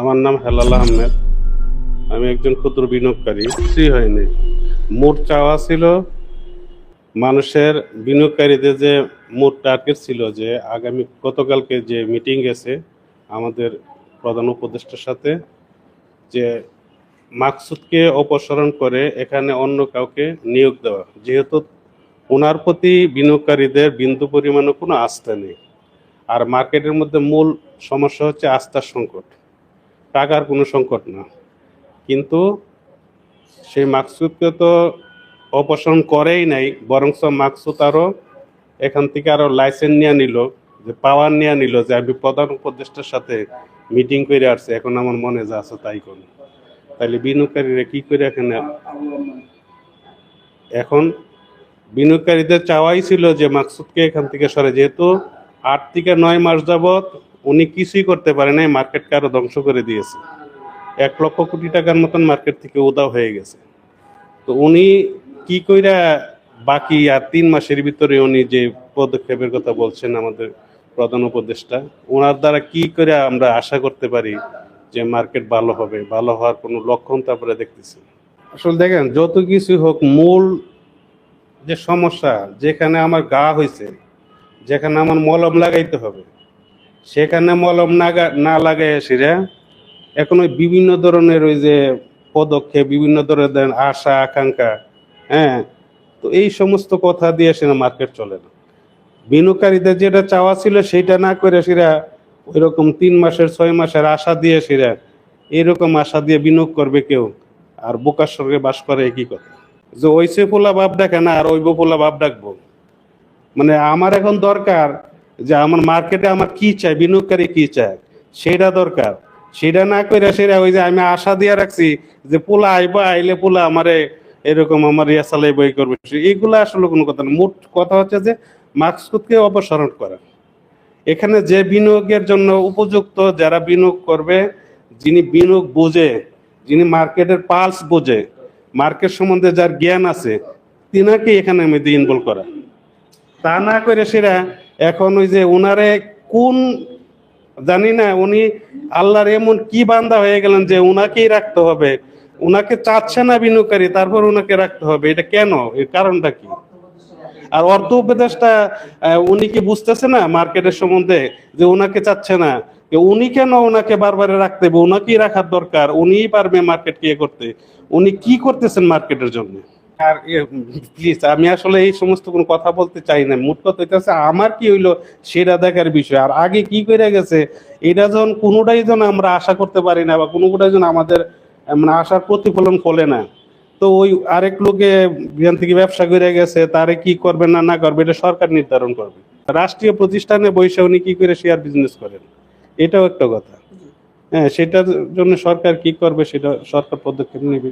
আমার নাম হেলাল আহমেদ। আমি একজন ক্ষুদ্র বিনিয়োগকারী কিছুই হয়নি মোট চাওয়া ছিল মানুষের বিনিয়োগকারীদের যে মোট টার্গেট ছিল যে আগামী গতকালকে যে মিটিং গেছে আমাদের প্রধান উপদেষ্টার সাথে, যে মাকসুদকে অপসারণ করে এখানে অন্য কাউকে নিয়োগ দেওয়া। যেহেতু ওনার প্রতি বিনিয়োগকারীদের বিন্দু পরিমাণে কোনো আস্থা নেই। আর মার্কেটের মধ্যে মূল সমস্যা হচ্ছে আস্থার সংকট। টাকার কোনো সংকট না। কিন্তু সেই মাকসুদকে তো অপসারণ করেই নাই, বরঞ্চ মাকসুদ আরও এখান থেকে আরও লাইসেন্স নিয়ে নিল, যে পাওয়ার নিয়ে নিল, যে আমি প্রধান উপদেষ্টার সাথে মিটিং করে আসছে, এখন আমার মনে যা আছে তাই করুন। তাহলে বিনিয়োগকারীরা কি করে এখানে এখন বিনিয়োগকারীদের চাওয়াই ছিল যে মাকসুদকে এখান থেকে সরে, যেহেতু আট থেকে নয় মাস যাবৎ উনি কিছুই করতে পারে নাই, মার্কেটকে আরও ধ্বংস করে দিয়েছে। এক লক্ষ কোটি টাকার মতন মার্কেট থেকে উদাও হয়ে গেছে। তো উনি কি কইরা বাকি আর তিন মাসের ভিতরে উনি যে পদক্ষেপের কথা বলছেন আমাদের প্রধান উপদেষ্টা ওনার দ্বারা কি করে আমরা আশা করতে পারি যে মার্কেট ভালো হবে? ভালো হওয়ার কোনো লক্ষণ তারপরে দেখতেছি আসলে দেখেন, যত কিছু হোক, মূল যে সমস্যা, যেখানে আমার গা হয়েছে যেখানে আমার মলম লাগাইতে হবে সেখানে মলম না না লাগাই সেরা এখন ওই বিভিন্ন ধরনের ওই যে পদক্ষেপ, বিভিন্ন ধরনের আশা, আকাঙ্ক্ষা হ্যাঁ? তো এই সমস্ত কথা দিয়ে সেটা মার্কেট চলে না। বিনিয়োগকারীদের যেটা চাওয়া ছিল সেটা না করে সেরা ওই রকম তিন মাসের, ছয় মাসের আশা দিয়ে সেরা এরকম আশা দিয়ে বিনিয়োগ করবে কেউ? আর বোকার সঙ্গে বাস করে একই কথা। যে ওইসে পোলা বাপ ডাকে না, আর ওইব পোলা বাপ ডাকবো। মানে আমার এখন দরকার যে আমার মার্কেটে আমার কি চাই, বিনিয়োগকারী কি চায় সেটা দরকার। সেটা না করে সেটা ওই যে আমি আশা দিয়ে রাখছি যে পোলা আইবা, আইলে পোলা আমারে এরকম আমার ইয়াসালাই বই করবে। এগুলো আসলে কোনো কথা না। মোট কথা হচ্ছে যে মার্কসকে অপসারণ করা। এখানে যে বিনিয়োগের জন্য উপযুক্ত যারা বিনিয়োগ করবে, যিনি বিনিয়োগ বোঝে, যিনি মার্কেটের পালস বোঝে মার্কেট সম্বন্ধে যার জ্ঞান আছে তিনাকে এখানে আমি ইনভলভ করা। তা না করে সেরা এখন ওই যে ওনারে কোন, জানি না, উনি আল্লাহর এমন কি বান্দা হয়ে গেলেন যে উনাকেই রাখতে হবে। উনাকে চাচ্ছে না বিনিয়োগকারী তারপর উনাকে রাখতে হবে। এটা কেন? এর কারণটা কি? আর অর্থ উপদেশটা উনি কি বুঝতেছে না মার্কেটের সম্বন্ধে যে উনাকে চাচ্ছে না? উনি কেন ওনাকে বারবার রাখতে হবে? ওনাকেই রাখার দরকার। উনিই পারবে মার্কেট কে করতে। উনি কি করতেছেন মার্কেটের জন্য? আর প্লিজ আমি আসলে এই সমস্ত কোনো কথা বলতে চাই না। মোট কথা হইতেছে, আমার কি হইল সেটা দেখার বিষয়। আর আগে কি করে গেছে, এটা যখন কোনোটাই যেন আমরা আশা করতে পারি না বা কোনোটাই যেন আমাদের মানে আশার প্রতিফলন ফলে না, তো ওই আরেক লোকে বিহান থেকে ব্যবসা করে গেছে, তারে কি করবে না না করবে এটা সরকার নির্ধারণ করবে। রাষ্ট্রীয় প্রতিষ্ঠানে বৈশা উনি কি করে শেয়ার বিজনেস করেন? এটাও একটা কথা। হ্যাঁ সেটার জন্য সরকার কি করবে, সেটা সরকার পদক্ষেপ নেবে।